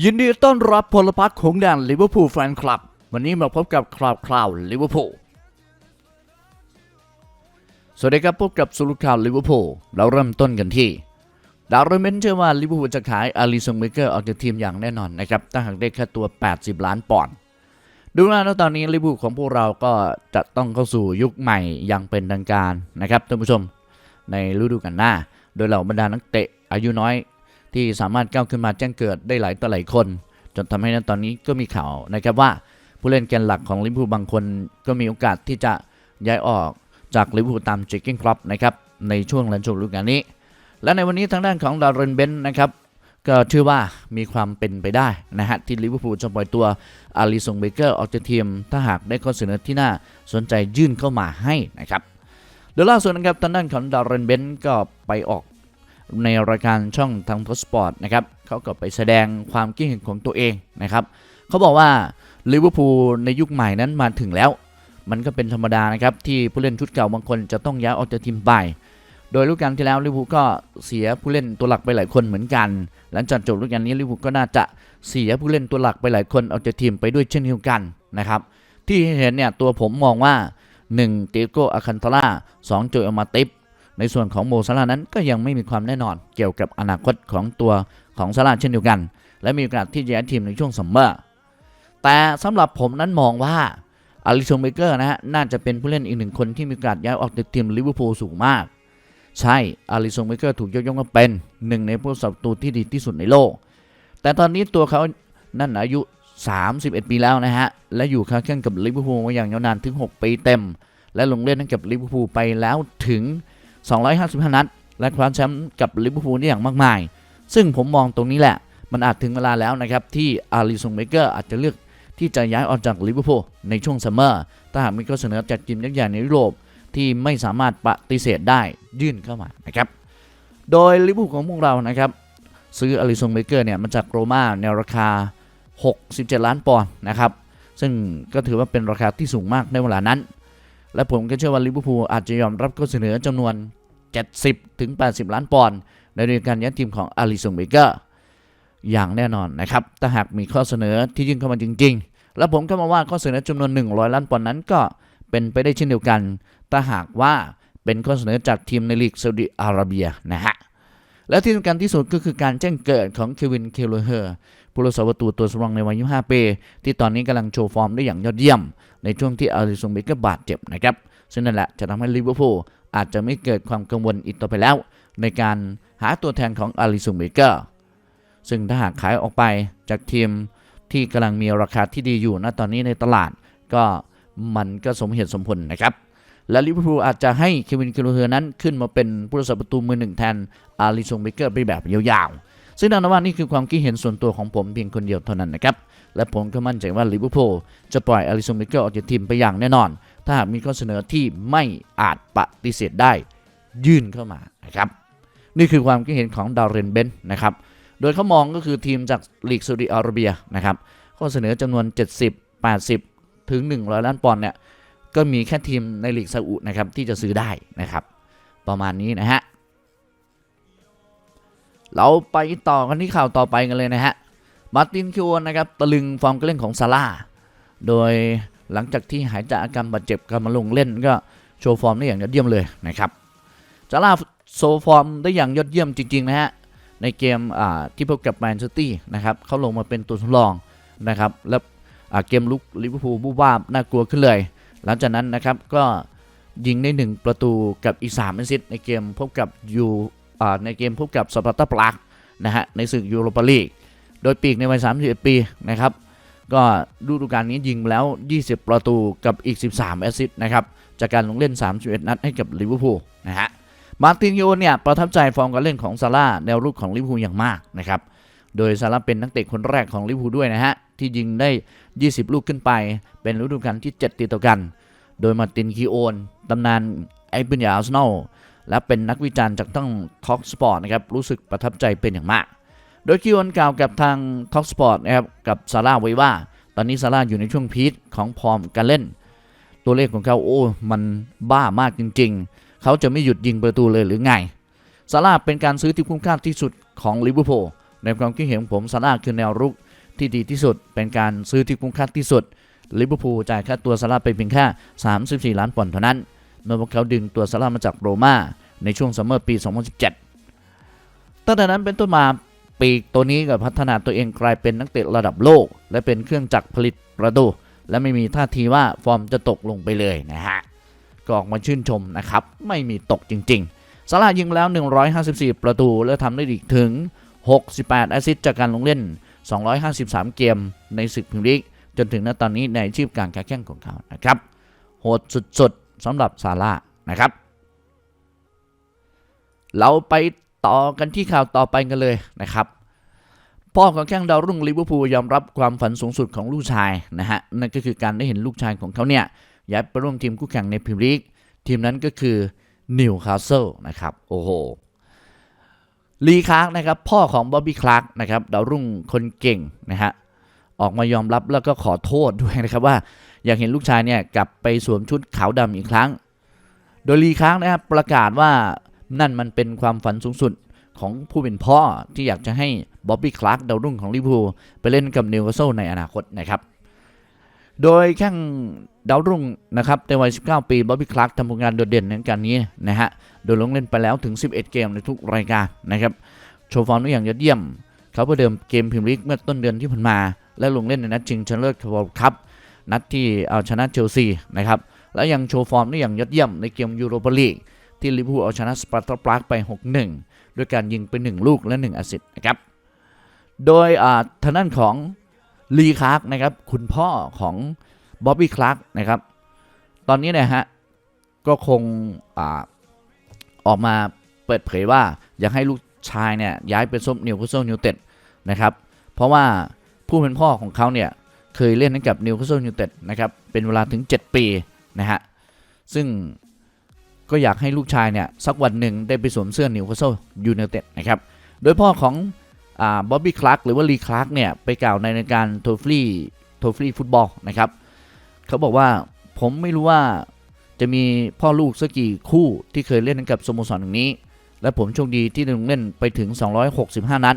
ยินดีต้อนรับพลพักของแดนลิเวอร์พูลแฟนคลับ วันนี้มาพบกับคราวคราวลิเวอร์พูลสวัสดีครับพบกับสุรุข่าวลิเวอร์พูลเราเริ่มต้นกันที่ดาวเรเมนเชื่อว่าลิเวอร์พูลจะขายอาริซงเบเกอร์ออกจากทีมอย่างแน่นอนนะครับถ้าหากได้ค่าตัว 80 ล้านปอนด์ดูแล้วตอนนี้ลิเวอร์พูลของพวกเราก็จะต้องเข้าสู่ยุคใหม่อย่างเป็นทางการนะครับท่านผู้ชมในฤดูกาลหน้า โดยเหล่าบรรดานักเตะอายุน้อย ที่สามารถก้าวขึ้นมาแจ้งเกิดได้หลายต่อหลายคน จนทำให้ณตอนนี้ก็มีข่าวนะครับว่าผู้เล่นแกนหลักของลิเวอร์พูลบางคนก็มีโอกาสที่จะย้ายออกจากลิเวอร์พูลตามเจคกิ้งครอปนะครับในช่วงหลังจบฤดูกาลนี้ และในวันนี้ทางด้านของดาร์เรนเบนนะครับก็ชื่อว่ามีความเป็นไปได้นะฮะที่ลิเวอร์พูลจะปล่อยตัวอาริซงเบเกอร์ออกจากทีม ถ้าหากได้ข้อเสนอที่น่าสนใจยื่นเข้ามาให้นะครับโดยล่าสุดนะครับทางด้านของดาร์เรนเบนก็ไปออก ในรายการช่องทางทสปอร์ตนะครับเขาก็ไปแสดงความคิดเห็นของตัวเองนะครับเขาบอกว่าลิเวอร์พูลในยุคใหม่นั้นมาถึงแล้ว มันก็เป็นธรรมดานะครับที่ผู้เล่นชุดเก่าบางคนจะต้องย้ายออกจากทีมไป โดยฤดูกาลที่แล้วลิเวอร์พูลก็เสียผู้เล่นตัวหลักไปหลายคนเหมือนกัน หลังจากจบฤดูกาลนี้ลิเวอร์พูลก็น่าจะเสียผู้เล่นตัวหลักไปหลายคนออกจากทีมไปด้วยเช่นเดียวกันนะครับที่เห็นเนี่ยตัวผมมองว่า 1 เตโกอาคันทาร่า2โจเอมาติฟ ในส่วนของโมซาลานั้นก็ยังไม่มีความแน่นอนเกี่ยวกับอนาคตของตัวของซาลาเช่นเดียวกัน และมีโอกาสที่จะย้ายทีมในช่วงซัมเมอร์แต่สำหรับผมนั้นมองว่าอาริซงเบเกอร์นะฮะน่าจะเป็นผู้เล่นอีกหนึ่งคนที่มีโอกาสย้ายออกจากทีมลิเวอร์พูลสูงมาก ใช่อาริซงเบเกอร์ถูกยกย่องว่าเป็นหนึ่งในผู้สับตูที่ดีที่สุดในโลก แต่ตอนนี้ตัวเขานั่นอายุ 31 ปีแล้วนะฮะ และอยู่ค้าแข่งกับลิเวอร์พูลมาอย่างยาวนานถึง 6 ปีเต็ม และลงเล่นให้กับลิเวอร์พูลไปแล้วถึง 255 นัด และคว้าแชมป์กับลิเวอร์พูลได้อย่างมากมาย ซึ่งผมมองตรงนี้แหละ มันอาจถึงเวลาแล้วนะครับที่อาริซงเบเกอร์อาจจะเลือกที่จะย้ายออกจากลิเวอร์พูลในช่วงซัมเมอร์ถ้าหากมีข้อเสนอจากทีมยักษ์ใหญ่ในยุโรปที่ไม่สามารถปฏิเสธได้ยื่นเข้ามานะครับ โดยลิเวอร์พูลของพวกเรานะครับ ซื้ออาริซงเบเกอร์เนี่ยมาจากโรม่าในราคา 67 ล้านปอนด์นะครับ ซึ่งก็ถือว่าเป็นราคาที่สูงมากในเวลานั้น และผมก็เชื่อว่าลิเวอร์พูลอาจจะยอมรับข้อเสนอจำนวน 70ถึง80 ล้านปอนด์ในเรื่องการย้ายทีมของอาริซงเบเกอร์อย่างแน่นอนนะครับ ถ้าหากมีข้อเสนอที่ยื่นเข้ามาจริง ๆ และผมก็มาว่าข้อเสนอจำนวน 100 ล้านปอนด์นั้นก็เป็นไปได้เช่นเดียวกัน ถ้าหากว่าเป็นข้อเสนอจากทีมในลีกซาอุดิอาระเบียนะฮะ และที่สำคัญที่สุดก็คือการแจ้งเกิดของเควิน เคโลเฮอร์ ผู้รักษาประตูตัวสำรองในวัย 25 ปี ที่ตอนนี้กำลังโชว์ฟอร์มได้อย่างยอดเยี่ยม ในช่วงที่อาริซงเบเกอร์บาดเจ็บนะครับ ซึ่งนั่นแหละจะทำให้ลิเวอร์พูลอาจจะไม่เกิดความกังวลอีกต่อไปแล้ว ในการหาตัวแทนของอาริซงเบเกอร์ซึ่งถ้าหากขายออกไปจากทีมที่กำลังมีราคาที่ดีอยู่ณตอนนี้ในตลาดก็มันก็สมเหตุสมผลนะครับและลิเวอร์พูลอาจจะให้เควินเคโลเฮอร์นั้นขึ้นมาเป็นผู้รักษาประตูมือหนึ่งแทนอาริซงเบเกอร์ไปแบบยาว ซึ่งแน่นอนว่านี่คือความคิดเห็นส่วนตัวของผมเพียงคนเดียวเท่านั้นนะครับ และผมก็มั่นใจว่าลิเวอร์พูลจะปล่อยอาริซงเบเกอร์ออกจากทีมไปอย่างแน่นอน ถ้าหากมีข้อเสนอที่ไม่อาจปฏิเสธได้ ยื่นเข้ามานะครับ นี่คือความคิดเห็นของดาวเรนเบนนะครับ โดยเขามองก็คือทีมจากลีกซาอุดิอาระเบียนะครับ ข้อเสนอจำนวน 70 80 ถึง 100 ล้านปอนด์เนี่ย ก็มีแค่ทีมในลีกซาอุนะครับที่จะซื้อได้นะครับ ประมาณนี้นะฮะ เราไปต่อกันที่ข่าวต่อไปกันเลยนะฮะ มาตินคิวอนนะครับตะลึงฟอร์มการเล่นของซาร่า โดยหลังจากที่หายจากอาการบาดเจ็บกลับมาลงเล่นก็โชว์ฟอร์มได้อย่างยอดเยี่ยมเลยนะครับซาร่าโชว์ฟอร์มได้อย่างยอดเยี่ยมจริงๆนะฮะในเกมที่พบกับแมนเชสเตอร์นะครับเขาลงมาเป็นตัวทดลองนะครับแล้วเกมลุกลิเวอร์พูลบูบวาบน่ากลัวขึ้นเลย หลังจากนั้นนะครับก็ยิงได้ 1 ประตูกับอีก3แอสซิสต์ในเกมพบกับยู ในเกมพบกับสปาร์ตาปรากนะฮะในศึกยูโรปาลีก โดยปีกในวัย 31 ปีนะครับก็ฤดูกาลนี้ยิงแล้ว 20 ประตูกับอีก 13 แอสซิสต์นะครับจากการลงเล่น 31 นัดให้กับลิเวอร์พูลนะฮะมาร์ตินโยเนี่ยประทับใจฟอร์มการเล่นของซาร่าแนวรุกของลิเวอร์พูลอย่างมากนะครับโดยซาร่าเป็นนักเตะคนแรกของลิเวอร์พูลด้วยนะฮะที่ยิงได้ 20 ลูกขึ้นไป เป็นฤดูกาลที่ 7 ติดต่อกัน โดยมาร์ตินคีโอนตำนานไอเบนยาอาร์เซนอล และเป็นนักวิจารณ์จากต้องท็อกสปอร์ตนะครับรู้สึกประทับใจเป็นอย่างมาก โดยคีโอนกล่าวกับทางท็อกสปอร์ตนะครับกับซาร่าไว้ว่า ตอนนี้ซาร่าอยู่ในช่วงพีคของฟอร์มการเล่น ตัวเลขของเขาโอ้มันบ้ามากจริง ๆ เขาจะไม่หยุดยิงประตูเลยหรือไงซาร่าเป็นการซื้อที่คุ้มค่าที่สุดของลิเวอร์พูลในความคิดเห็นของผมซาร่าคือแนวรุกที่ดีที่สุด เป็นการซื้อที่คุ้มค่าที่สุดลิเวอร์พูลจ่ายค่าตัวซาร่าไปเพียงแค่ 34 ล้านปอนด์เท่านั้น เมื่อพวกเขาดึงตัวซาร่ามาจากโรม่าในช่วงซัมเมอร์ปี 2017 ตั้งแต่นั้นเป็นต้นมาปีกตัวนี้ก็พัฒนาตัวเองกลายเป็นนักเตะระดับโลก และเป็นเครื่องจักรผลิตประตู และไม่มีท่าทีว่าฟอร์มจะตกลงไปเลยนะฮะก็ออกมาชื่นชมนะครับ ไม่มีตกจริงๆซาร่ายิงแล้ว 154 ประตู และทำได้อีกถึง 68 แอสซิสต์จากการลงเล่น 253 เกมในศึกพรีเมียร์ลีกจนถึงณตอนนี้ในอาชีพการค้าแข่งของเขานะครับโหดสุดๆ สำหรับซาร่านะครับ เราไปต่อกันที่ข่าวต่อไปกันเลยนะครับ พ่อของแข้งดาวรุ่งลิเวอร์พูลยอมรับความฝันสูงสุดของลูกชายนะฮะนั่นก็คือการได้เห็นลูกชายของเขาเนี่ยย้ายไปร่วมทีมคู่แข่งในพรีเมียร์ลีกทีมนั้นก็คือนิวคาสเซิลนะครับโอ้โหลีคาร์กนะครับพ่อของบ๊อบบี้คลาร์กนะครับดาวรุ่งคนเก่งนะฮะออกมายอมรับแล้วก็ขอโทษด้วยนะครับว่า อยากเห็นลูกชายเนี่ยกลับไปสวมชุดขาวดำอีกครั้ง โดยลีค้าร์กนะครับประกาศว่านั่นมันเป็นความฝันสูงสุดของผู้เป็นพ่อที่อยากจะให้บ๊อบบี้คลาร์กดาวรุ่งของลิเวอร์พูลไปเล่นกับนิวคาสเซิลในอนาคตนะครับ โดยแข้งดาวรุ่งนะครับในวัย 19 ปีบ๊อบบี้คลาร์กทำผลงานโดดเด่นในการนี้นะฮะ โดยลงเล่นไปแล้วถึง 11 เกมในทุกรายการนะครับ โชว์ฟอร์มได้อย่างยอดเยี่ยม เขาประเดิมเกมพรีเมียร์ลีกเมื่อต้นเดือนที่ผ่านมา และลงเล่นในนัดชิงชนะเลิศวอลคัพ นัดที่เอาชนะเชลซีนะครับและยังโชว์ฟอร์มได้อย่างยอดเยี่ยมในเกมยูโรปาลีกที่ลิเวอร์พูลเอาชนะสปาร์ตาปรากไป 6-1 ด้วยการยิงไป 1 ลูกและ 1 แอสซิสต์นะครับโดยอ่าทางด้านของลีคลาร์กนะครับคุณพ่อของบ๊อบบี้คลาร์กนะครับตอนนี้เนะฮะก็คงอออกมาเปิดเผยว่าอยากให้ลูกชายเนี่ยย้ายไปส้มนิวคาสเซิลยูเต็ดนะครับเพราะว่าผู้เป็นพ่อของเขาเนี่ย เคยเล่นให้กับนิวคาสเซิลยูเต็ดนะครับเป็นเวลาถึง 7 ปีนะฮะซึ่งก็อยากให้ลูกชายเนี่ยสักวันหนึ่งได้ไปสวมเสื้อนิวคาสเซิลยูไนเต็ดนะครับโดยพ่อของบ๊อบบี้คลาร์กหรือว่าลีคลาร์กเนี่ยไปกล่าวในรายการโทฟลี่โทฟลี่ฟุตบอลนะครับเขาบอกว่าผมไม่รู้ว่าจะมีพ่อลูกสักกี่คู่ที่เคยเล่นกับสโมสรอย่างนี้ และผมโชคดีที่ได้ลงเล่นไปถึง 265 นัด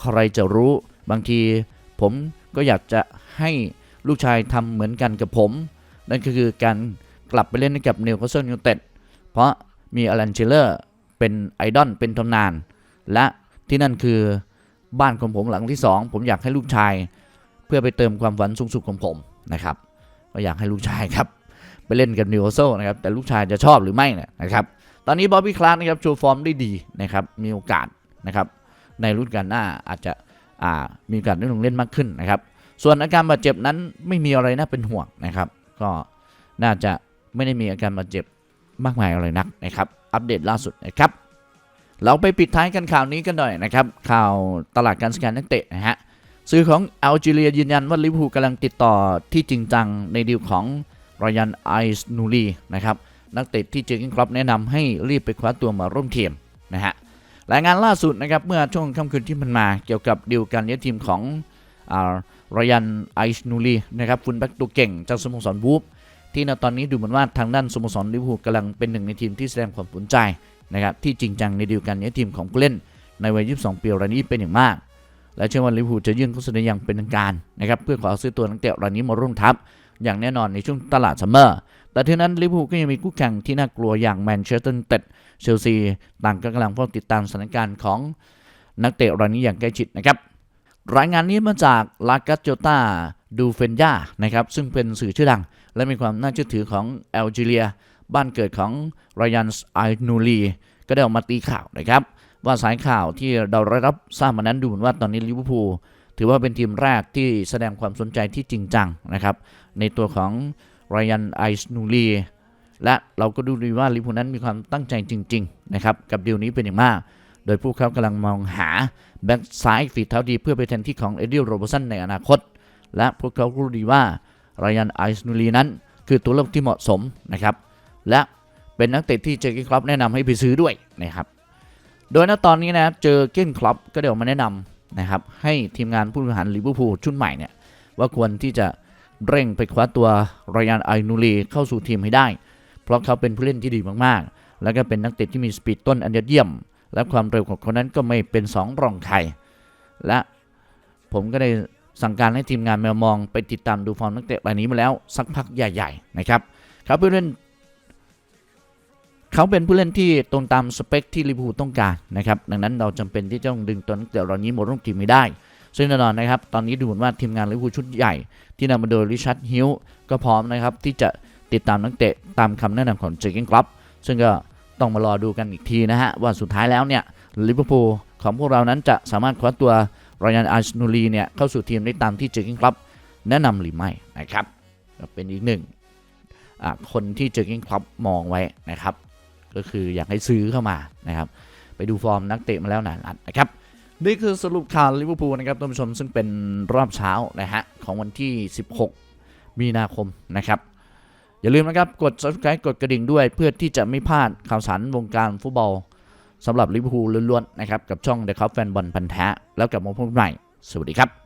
ใครจะรู้บางทีผม ก็อยากจะให้ลูกชายทำเหมือนกันกับผม นั่นก็คือการกลับไปเล่นให้กับนิวคาสเซิลยูไนเต็ดเพราะมีอลันเชลเลอร์เป็นไอดอลเป็นตำนาน และที่นั่นคือบ้านของผมหลังที่ 2 ผมอยากให้ลูกชาย เพื่อไปเติมความฝันสูงสุดของผมนะครับก็อยากให้ลูกชายครับไปเล่นกับนิวคาสเซิลนะครับแต่ลูกชายจะชอบหรือไม่นะครับตอนนี้บ๊อบบี้คลาร์กนะครับโชว์ฟอร์มได้ดีนะครับมีโอกาสนะครับในรุ่นการหน้าอาจจะ มีโอกาสได้ลงเล่นมากขึ้นนะครับ ส่วนอาการบาดเจ็บนั้นไม่มีอะไรน่าเป็นห่วงนะครับ ก็น่าจะไม่ได้มีอาการบาดเจ็บมากมายอะไรนักนะครับ อัปเดตล่าสุดนะครับ เราไปปิดท้ายกันข่าวนี้กันหน่อยนะครับ ข่าวตลาดการสแกนนักเตะนะฮะสื่อของอัลจีเรียยืนยันว่าลิเวอร์พูลกำลังติดต่อที่จริงจังในดีลของรอยันไอส์นูรีนะครับนักเตะที่เจอร์กินครอปแนะนำให้รีบไปคว้าตัวมาร่วมทีมนะฮะ รายงานล่าสุดนะครับเมื่อช่วงค่ำคืนที่ผ่านมาเกี่ยวกับดีลการย้ายทีมของรอยันไอส์นูรีนะครับฟุตแบ็กตัวเก่งจากสโมสรวูฟที่ณตอนนี้ดูเหมือนว่าทางด้านสโมสรลิเวอร์พูลกำลังเป็นหนึ่งในทีมที่แสดงความสนใจนะครับที่จริงจังในดีลการย้ายทีมของผู้เล่นในวัย 22 ปีรายนี้เป็นอย่างมาก และเชื่อว่าลิเวอร์พูลจะยื่นข้อเสนออย่างเป็นทางการนะครับเพื่อขอซื้อตัวนักเตะรายนี้มาร่วมทัพอย่างแน่นอนในช่วงตลาดซัมเมอร์ แต่ทีนั้นลิเวอร์พูลก็ยังมีคู่แข่งที่น่ากลัวอย่างแมนเชสเตอร์ยูไนเต็ดเชลซีต่างก็กำลังเฝ้าติดตามสถานการณ์ของนักเตะรายนี้อย่างใกล้ชิดนะครับรายงานนี้มาจากลากาโจตาดูเฟนยานะครับซึ่งเป็นสื่อชื่อดัง และมีความน่าเชื่อถือของแอลจีเรีย บ้านเกิดของรยันไอนูลีก็ได้ออกมาตีข่าวนะครับ ว่าสายข่าวที่เราได้รับทราบมานั้นดูเหมือนว่าตอนนี้ลิเวอร์พูลถือว่าเป็นทีมแรกที่แสดงความสนใจที่จริงจังนะครับในตัวของ รยันไอส์นูลีและเราก็ดูดีว่าลิพูนั้นมีความตั้งใจจริง ๆ นะครับ กับดีลนี้เป็นอย่างมาก โดยพวกเขากำลังมองหาแบ็กซ้ายฝีเท้าดีเพื่อไปแทนที่ของเอ็ดดี้โรเบอร์สันในอนาคต และพวกเขารู้ดีว่ารยันไอส์นูลีนั้น คือตัวเลือกที่เหมาะสมนะครับ และเป็นนักเตะที่เจอเกนคลับแนะนำให้ไปซื้อด้วยนะครับ โดยณตอนนี้นะครับเจอเก้นคลับก็เดี๋ยวมาแนะนำนะครับให้ทีมงานผู้บริหารลิเวอร์พูลชุดใหม่เนี่ยว่าควรที่จะ เร่งไปคว้าตัวรยันไอนูลีเข้าสู่ทีมให้ได้ เพราะเขาเป็นผู้เล่นที่ดีมากๆ แล้วก็เป็นนักเตะที่มีสปีดต้นอันยอดเยี่ยม และความเร็วของเขานั้นก็ไม่เป็นสองรองใครและผมก็ได้สั่งการให้ทีมงานแมวมองไปติดตามดูฟอร์มนักเตะรายนี้มาแล้วสักพักใหญ่ๆนะครับเขาเป็นผู้เล่นเขาเป็นผู้เล่นที่ตรงตามสเปคที่ลิเวอร์พูลต้องการนะครับดังนั้นเราจำเป็นที่จะต้องดึงตัวนักเตะเหล่านี้มาร่วมทีมไม่ได้ ซึ่งแน่นอนนะครับ ตอนนี้ดูเหมือนว่าทีมงานลิเวอร์พูลชุดใหญ่ ที่นำมาโดยริชาร์ดฮิลก็พร้อมนะครับ ที่จะติดตามนักเตะตามคำแนะนำของเจอร์เกนคลับซึ่งก็ต้องมารอดูกันอีกทีนะฮะ ว่าสุดท้ายแล้วเนี่ยลิเวอร์พูลของพวกเรานั้นจะสามารถคว้าตัวรอยันอาร์ชนูรีเนี่ยเข้าสู่ทีมได้ตามที่เจอร์เกนคลับแนะนำหรือไม่นะครับเป็นอีกหนึ่งคนที่เจอร์เกนคลับมองไว้นะครับ ก็คืออยากให้ซื้อเข้ามานะครับ ไปดูฟอร์มนักเตะมาแล้วหลายนัดนะครับ นี่คือสรุปข่าวลิเวอร์พูลนะครับท่านผู้ชมซึ่งเป็นรอบเช้านะฮะของวันที่ 16 มีนาคมนะครับ อย่าลืมนะครับกด subscribe กดกระดิ่งด้วยเพื่อที่จะไม่พลาดข่าวสารวงการฟุตบอลสำหรับลิเวอร์พูลล้วนๆนะครับกับช่อง The Cup Fan บอลพันธะแล้วกลับมาพบกันใหม่ สวัสดีครับ